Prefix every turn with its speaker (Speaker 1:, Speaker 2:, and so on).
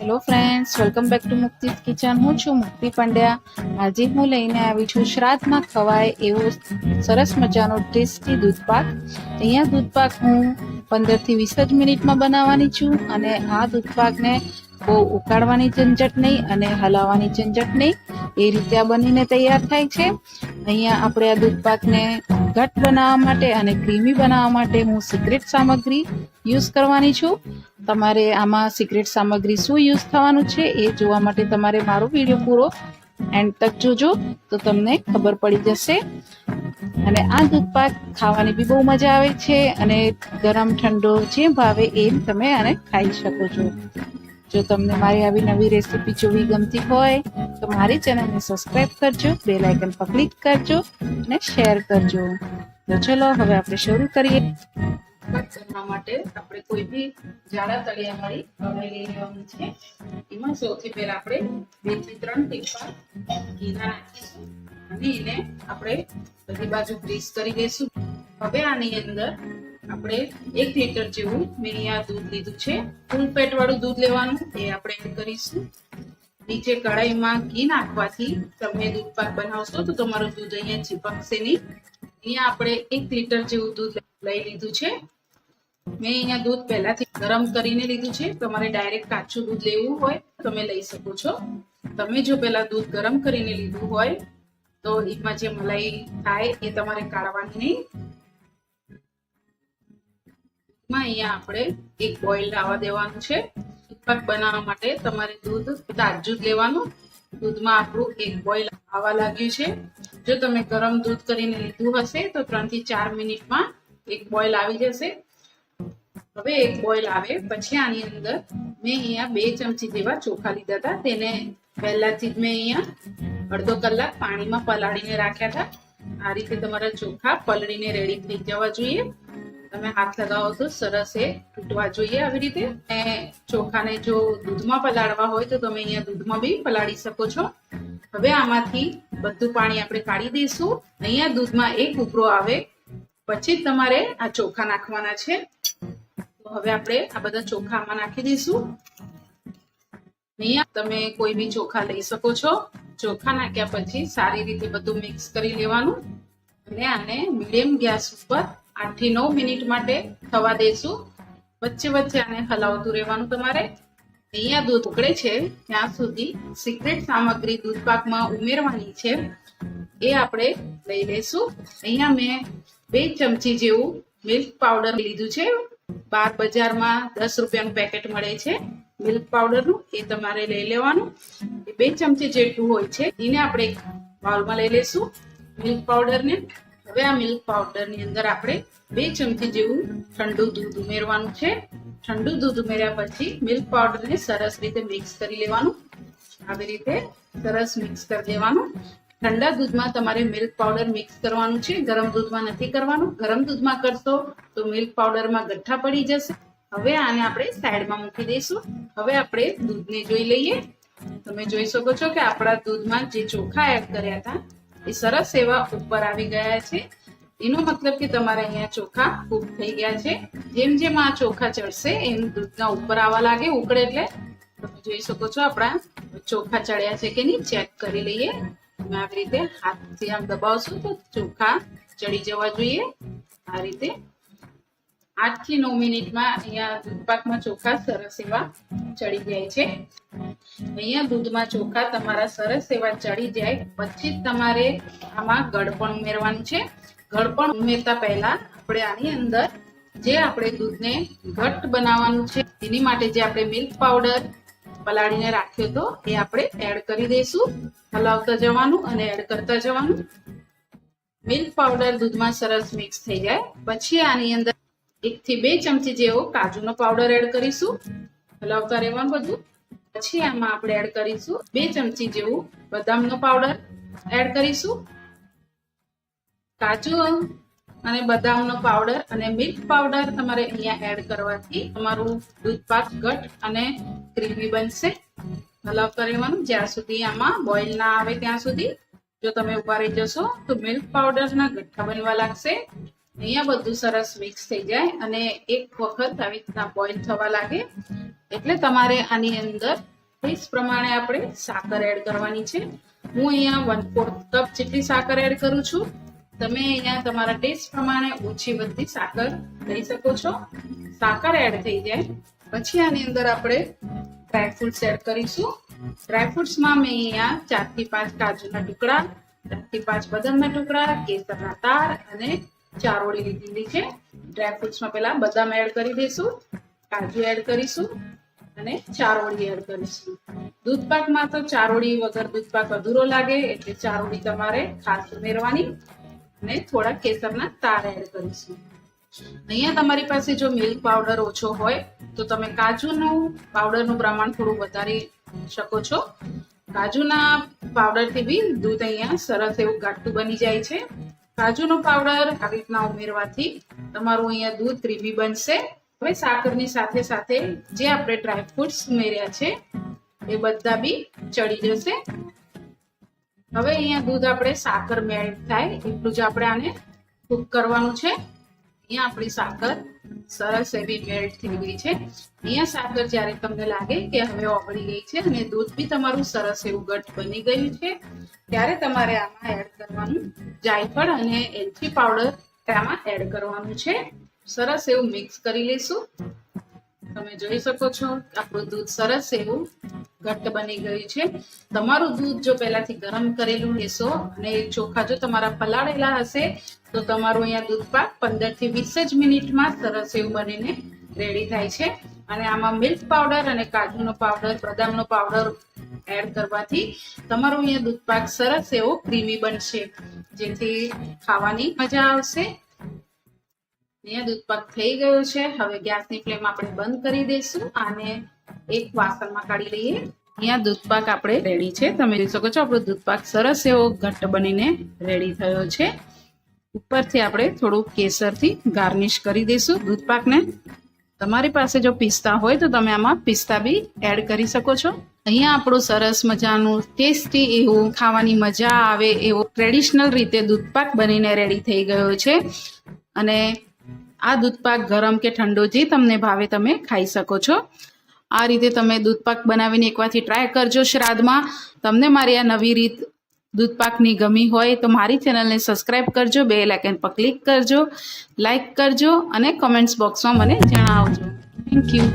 Speaker 1: Hello friends welcome back to Mukti kitchen હું છું મુક્તિ પંડ્યા. આજે હું લઈને આવી છું શ્રાદ્ધમાં ખવાય એવો સરસ મજાનો ટેસ્ટી દૂધપાક. અહીંયા દૂધપાક હું પંદરથી વીસ જ મિનિટમાં બનાવવાની છું અને આ દૂધપાકને બહુ ઉકાળવાની ઝંઝટ નહીં અને હલાવવાની ઝંઝટ નહીં. એ રીતે આ બનીને તૈયાર થાય છે. અહીંયા આપણે આ દૂધપાકને ઘટ બનાવવા માટે અને ક્રીમી બનાવવા માટે હું સિક્રેટ સામગ્રી યુઝ કરવાની છું. તમારે આમાં સિક્રેટ સામગ્રી શું યુઝ થવાનું છે એ જોવા માટે તમારે મારો વીડિયો પૂરો એન્ડ તક જોજો. તો તમને ખબર પડી જશે. અને આ દૂધપાક ખાવાની બી બહુ મજા આવે છે અને ગરમ ઠંડો જે ભાવે એમ તમે આને ખાઈ શકો છો. જો તમને મારી આવી નવી રેસીપી જોવી ગમતી હોય, તો મારી ચેનલને સબસ્ક્રાઇબ કરજો બેલ આઇકન પર ક્લિક કરજો અને શેર કરજો. તો ચલો હવે આપણે શરૂ કરીએ. કટ માટે આપણે કોઈ બી જાડા તળિયા વાળી કઢાઈ લઈ લેવાની છે. એમાં સૌથી પહેલા આપણે બેથી ત્રણ ટીપા ઘીના નાખીશું અને એને આપણે બધી બાજુ ગ્રીસ કરી દઈશું. હવે આની અંદર આપણે એક લીટર જેવું મેં અહીંયા દૂધ લીધું છે. ફૂલ પેટ વાળું દૂધ લેવાનું, એ આપણે એડ કરીશું. નીચે કઢાઈમાં ઘી નાખવાથી તમે દૂધ પાક બનાવશો તો તમારું દૂધ અહીંયા ચીપકશે નહીં. અહીંયા આપણે એક લીટર જેવું દૂધ લઈ લીધું છે. મેં અહીંયા દૂધ પહેલાથી ગરમ કરીને લીધું છે. તમારે ડાયરેક્ટ કાચું દૂધ લેવું હોય તમે લઈ શકો છો. તમે જો પહેલા દૂધ ગરમ કરીને લીધું હોય તો એમાં જે મલાઈ થાય એ તમારે કાઢવાની નહીં. અહીંયા આપણે એક બોઇલ આવવા દેવાનું છે. પાક બનાવવા માટે તમારે દૂધ તાજું જ લેવાનું. દૂધમાં આપણું એક બોઇલ આવવા લાગ્યું છે. જો તમે ગરમ દૂધ કરીને લીધું હશે તો ત્રણથી ચાર મિનિટમાં એક બોઇલ આવી જશે. હવે એક બોઇલ આવે, પછી આની અંદર મેં અહીંયા બે ચમચી જેવા ચોખા લીધા હતા. તેને પહેલાથી જ મેં અહીંયા અડધો કલાક પાણીમાં પલાળીને રાખ્યા હતા. આ રીતે તમારા ચોખા પલળીને રેડી થઈ જવા જોઈએ. તમે હાથ લગાવો તો સરસ એ તૂટવા જોઈએ આવી રીતે. અને ચોખાને જો દૂધમાં પલાળવા હોય તો તમે અહીંયા દૂધમાં બી પલાળી શકો છો. હવે આમાંથી બધું પાણી આપણે કાઢી દઈશું. અહીંયા દૂધમાં એક ઉભરો આવે. પછી તમારે આ ચોખા નાખવાના છે. હવે આપણે આ બધા ચોખા આમાં નાખી દઈશું. અહીંયા તમે કોઈ બી ચોખા લઈ શકો છો. ચોખા નાખ્યા પછી સારી રીતે બધું મિક્સ કરી લેવાનું. અને આને મીડિયમ ગેસ ઉપર આઠથી નવ મિનિટ માટે થવા દઈશું વચ્ચે વચ્ચે આને હલાવતું રહેવાનું તમારે. અહીંયા દૂધ ઉકળે છે. ત્યાં સુધી સિક્રેટ સામગ્રી દૂધ પાકમાં ઉમેરવાની છે. એ આપણે લઈ લઈશું અહીંયા મેં બે ચમચી જેવું મિલ્ક પાવડર લીધું છે. બાર બજારમાં દસ રૂપિયાનું પેકેટ મળે છે. મિલ્ક પાવડરનું એ તમારે લઈ લેવાનું. એ બે ચમચી જેટલું હોય છે. એને આપણે એક બાઉલમાં લઈ લઈશું. મિલ્ક પાવડરને હવે આ મિલ્ક પાવડરની અંદર આપણે બે ચમચી જેવું ઠંડુ દૂધ ઉમેરવાનું છે. ઠંડુ દૂધ ઉમેર્યા પછી મિલ્ક પાવડરને સરસ રીતે મિક્સ કરી લેવાનું. આવી રીતે સરસ મિક્સ કરી દેવાનું ઠંડા દૂધમાં તમારે મિલ્ક પાવડર મિક્સ કરવાનું છે. ગરમ દૂધમાં નથી કરવાનું. ગરમ દૂધમાં કરશો તો મિલ્ક પાવડરમાં ગઠ્ઠા પડી જશે. હવે આને આપણે સાઈડમાં મૂકી દઈશું. હવે આપણે દૂધને જોઈ લઈએ. તમે જોઈ શકો છો કે આપણા દૂધમાં જે ચોખા એડ કર્યા હતા, એ સરસ એવા ઉપર આવી ગયા છે. એનો મતલબ કે તમારે અહીંયા ચોખા કૂક થઈ ગયા છે. જેમ જેમ આ ચોખા ચડશે, એમ દૂધના ઉપર આવવા લાગે ઉકળે એટલે. તમે જોઈ શકો છો આપણા ચોખા ચડ્યા છે કે નહીં? ચેક કરી લઈએ. આવી રીતે હાથથી આમ દબાવશું તો ચોખા ચડી જવા જોઈએ. આ રીતે આઠથી નવ મિનિટમાં અહીંયા દૂધપાકમાં ચોખા સરસ એવા ચડી જાય છે. અહીંયા દૂધમાં ચોખા તમારા સરસ એવા ચડી જાય. પછી જ તમારે આમાં ગળપણ ઉમેરવાનું છે. ગળપણ ઉમેરતા પહેલા આપણે આની અંદર જે આપણે દૂધને ઘટ્ટ બનાવવાનું છે, એની માટે જે આપણે મિલ્ક પાવડર પલાળીને રાખ્યો હતો એ આપણે એડ કરી દઈશું. હલાવતા જવાનું અને એડ કરતા જવાનું. મિલ્ક પાવડર દૂધમાં સરસ મિક્સ થઈ જાય. પછી આની અંદર એક થી બે ચમચી જેવો કાજુનો પાવડર એડ કરીશું. હલાવતા રહેવાનું બધું. પછી આમાં આપણે એડ કરીશું બે ચમચી જેવું બદામનો પાવડર એડ કરીશું. કાજુ અને બદામનો પાવડર અને મિલ્ક પાવડર તમારે અહીંયા એડ કરવાથી તમારું દૂધ પાક ઘટ અને ક્રીમી બનશે. હલાવ કરી લેવાનું જ્યાં સુધી આમાં બોઇલ ના આવે ત્યાં સુધી. જો તમે ઊભા રહી જશો, તો મિલ્ક પાવડરના ગઠ્ઠા બનવા લાગશે. અહીંયા બધું સરસ મિક્સ થઈ જાય અને એક વખત આવી રીતના બોઇલ થવા લાગે. એટલે તમારે આની અંદર ટેસ્ટ પ્રમાણે આપણે સાકર એડ કરવાની છે. હું અહીંયા વન ફોર્થ કપ જેટલી સાકર એડ કરું છું. તમે અહીંયા તમારા ટેસ્ટ પ્રમાણે ઓછી બધી સાકર લઈ શકો છો. સાકર એડ થઈ જાય. પછી આની અંદર આપણે ડ્રાયફ્રૂટ્સ એડ કરીશું. ડ્રાયફ્રૂટ્સમાં મેં અહીંયા ચારથી પાંચ કાજુના ટુકડા ચારથી પાંચ બદામના ટુકડા, કેસરના તાર અને ચારોળી લીધેલી છે. ડ્રાયફ્રૂટ્સમાં પહેલા બદામ એડ કરી દઈશું, કાજુ એડ કરીશું અને ચારોળી એડ કરીશું. દૂધપાકમાં તો ચારોળી વગર દૂધપાક અધૂરો લાગે, એટલે ચારોળી તમારે ખાસ ઉમેરવાની. અને થોડા કેસરના તાર એડ કરીશું. અહીંયા તમારી પાસે જો મિલ્ક પાવડર ઓછો હોય, તો તમે કાજુનું પાવડરનું પ્રમાણ થોડું વધારી શકો છો. કાજુના પાવડરથી બી દૂધ અહીંયા સરસ એવું ઘાટું બની જાય છે. કાજુનો પાવડર આવી રીતના ઉમેરવાથી તમારું અહીંયા દૂધ ક્રીમી બનશે. હવે સાકરની સાથે સાથે જે આપણે ડ્રાયફ્રૂટ્સ ઉમેર્યા છે, એ બધા બી ચડી જશે. હવે અહીંયા દૂધ આપણે સાકર મેલ્ટ થાય. એટલું જ આપણે આને કૂક કરવાનું છે. અહીંયા આપણી સાકર સરસ એવી મેલ્ટ થઈ ગઈ છે. અહીંયા સાકર જ્યારે તમને લાગે કે હવે ઓગળી ગઈ છે અને દૂધ બી તમારું સરસ એવું ઘટ બની ગયું છે, ત્યારે તમારે આમાં એડ કરવાનું જાયફળ અને એલચી પાવડર આમાં એડ કરવાનું છે. સરસ એવું મિક્સ કરી લઈશું તમે જોઈ શકો છો આપણું દૂધ સરસ એવું ઘટ્ટ બની ગયું છે. તમારું દૂધ જો પહેલાથી ગરમ કરેલું લેશો અને ચોખા જો તમારા પલાળેલા હશે, તો તમારું અહીંયા દૂધ પાક પંદરથી વીસ જ મિનિટમાં સરસ એવું બનીને રેડી થાય છે. અને આમાં મિલ્ક પાવડર અને કાજુનો પાવડર બદામનો પાવડર એડ કરવાથી તમારું અહીંયા દૂધ પાક સરસ એવો ક્રીમી બનશે. જેથી ખાવાની મજા આવશે. અહીંયા દૂધપાક થઈ ગયો છે. હવે ગેસની ફ્લેમ આપણે બંધ કરી દઈશું. અને એક વાસણમાં કાઢી લઈએ. અહીંયા દૂધપાક આપણે રેડી છે. તમે જોઈ શકો છો, આપણો દૂધપાક સરસ એવો ઘટ્ટ બનીને રેડી થયો છે. ઉપરથી આપણે થોડું કેસરથી ગાર્નિશ કરી દઈશું દૂધપાકને તમારી પાસે જો પિસ્તા હોય તો તમે આમાં પિસ્તા બી એડ કરી શકો છો. અહીંયા આપણું સરસ મજાનું ટેસ્ટી એવું ખાવાની મજા આવે એવો ટ્રેડિશનલ રીતે દૂધપાક બનીને રેડી થઈ ગયો છે. અને આ દૂધપાક ગરમ કે ઠંડો જે તમને ભાવે તમે ખાઈ શકો છો. આ રીતે તમે દૂધપાક બનાવીને એકવારથી ટ્રાય કરજો શ્રાદ્ધમાં. તમને મારી આ નવી રીત દૂધપાકની ગમી હોય તો મારી ચેનલને સબસ્ક્રાઇબ કરજો બે લાઇકન પર ક્લિક કરજો લાઇક કરજો અને કમેન્ટ્સ બોક્સમાં મને જણાવજો. Thank you